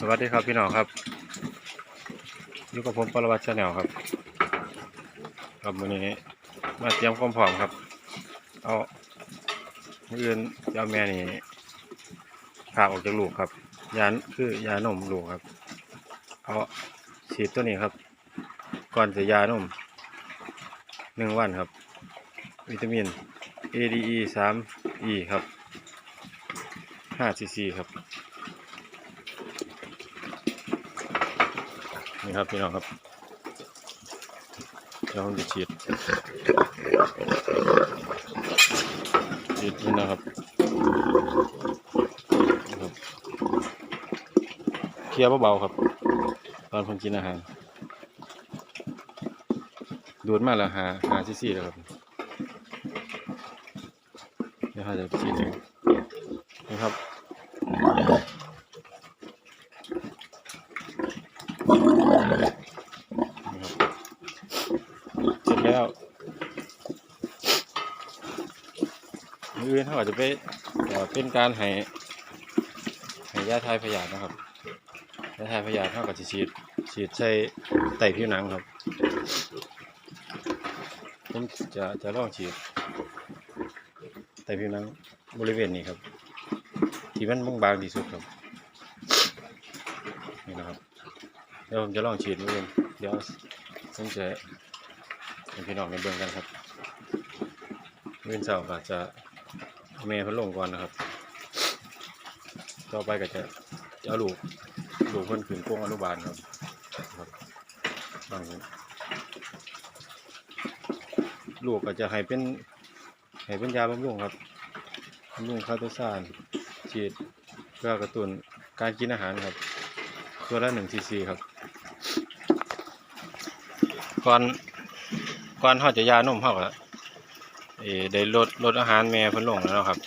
สวัสดีครับพี่น้องครับอยู่กับผมปรวัติชาแนลครับครับวันนี้มาเตรียมความพร้อมครับ เอามื้นจะเอาแม่นี่พาออกจากลูกครับ ยาคือยานมลูกครับ เอาฉีดตัวนี้ครับ ก่อนจะยานมหนึ่งวันครับ วิตามิน ADE 3 E ครับ5 cc ครับ นี่ครับพี่น้องครับเดี๋ยวผมจะฉีดฉีดนี่นะครับครับเคลียร์เบาๆครับ ตอนผมกินอาหารดูดมาแล้วหาหาซี่ๆแล้วครับเดี๋ยวเราจะฉีดนะครับ เสร็จ แล้วอื่นเขาอาจจะไปเอ่อเป็นการให้ให้ยาทายพยาธินะครับยาทายพยาธิเขาก็จะฉีดฉีดใส่ไตผิวหนังครับผมจะจะลองฉีดไตผิวหนังบริเวณนี้ครับ ที่มันบางๆที่สุดครับนี่นะครับเดี๋ยวผมจะลองฉีดมืออื่นเดี๋ยวผมจะ ให้พี่น้องในเบื้องกันครับเว้นเสาร์ก็จะเม่เพิ่นลงก่อนนะครับ ต่อไปก็จะจะเอาลูกลูกเพิ่นขึ้นโค้งอนุบาลครับครับบางนี้ลูกก็จะให้เป็นให้เป็นยาบำรุงครับบำรุงคาโตซานฉีดเพื่อกระตุ้นการกินอาหารครับตัวละหนึ่งซีซีครับก่อน ก่อนเขาจะยานมเขาก็เอ่ได้ลดลดอาหารแม่เพิ่นลงแล้วนะครับ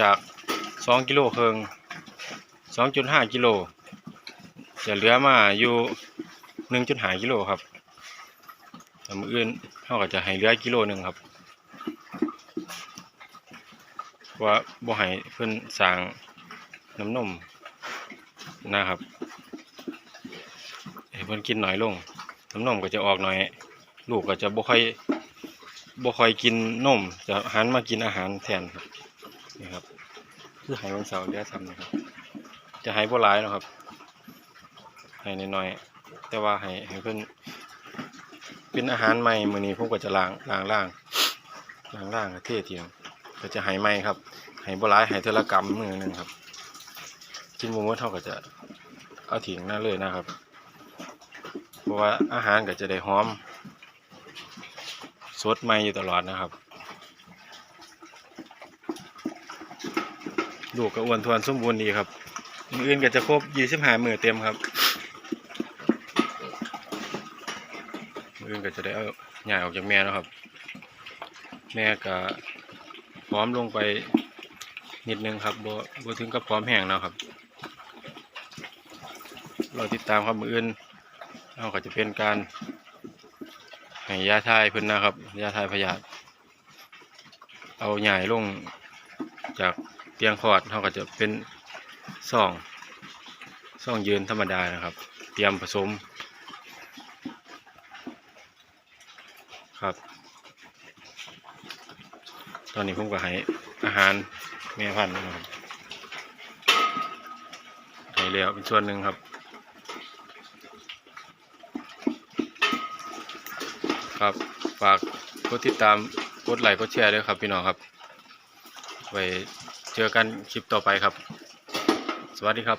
จากสองกิโลครึ่งสองจุดห้ากิโลจะเหลือมาอยู่หนึ่งจุดห้ากิโลครับแต่มืออื่นเขาก็จะให้เหลือกิโลหนึ่งครับว่าบ่ให้เพิ่นสร้างน้ำนมนะครับให้เพิ่นกินหน้อยลงน้ำนมก็จะออกหน่อย ลูกก็จะบ่ค่อยบ่ค่อยกินนมจะหันมากินอาหารแทนครับนี่ครับคือให้วันเสาร์เดือทำนะครับ จะให้บ่หลายนะครับให้น้อยๆแต่ว่าให้ให้เพิ่นเป็นอาหารใหม่มื้อนี้ผมก็จะล้างล้างล้างล้างล้างเทเทียมก็จะให้ใหม่ครับให้บ่หลายให้เทอละกำมื้อนึงครับกินบ่หมดเท่าก็จะเอาทิ้งนั่นเลยนะครับ เพราะว่าอาหารก็จะได้หอม สดใหม่อยู่ตลอดนะครับ ลูกก็อ้วนทวนสมบูรณ์ดีครับมืออื่นก็จะครบยี่สิบห้ามือเต็มครับมืออื่นก็จะได้เอาหย่ายออกจากแม่แล้วครับ แม่ก็พร้อมลงไปนิดนึงครับบ่บ่ถึงกับพร้อมแห้งแล้วครับเราติดตามครับมืออื่นเราก็จะเป็นการ ให้ยาทายเพิ่นนะครับยาทายพยาธิเอาใหญ่ลงจากเตียงคอดเขาก็จะเป็นซ่องซ่องยืนธรรมดานะครับ เตรียมผสม ครับ ตอนนี้ผมก็ให้อาหารแม่พันธุ์นะครับให้แล้วเป็นส่วนหนึ่งครับ ครับ ฝากกดติดตามกดไลค์กดแชร์ด้วยครับพี่น้องครับ ไว้เจอกันคลิปต่อไปครับ สวัสดีครับ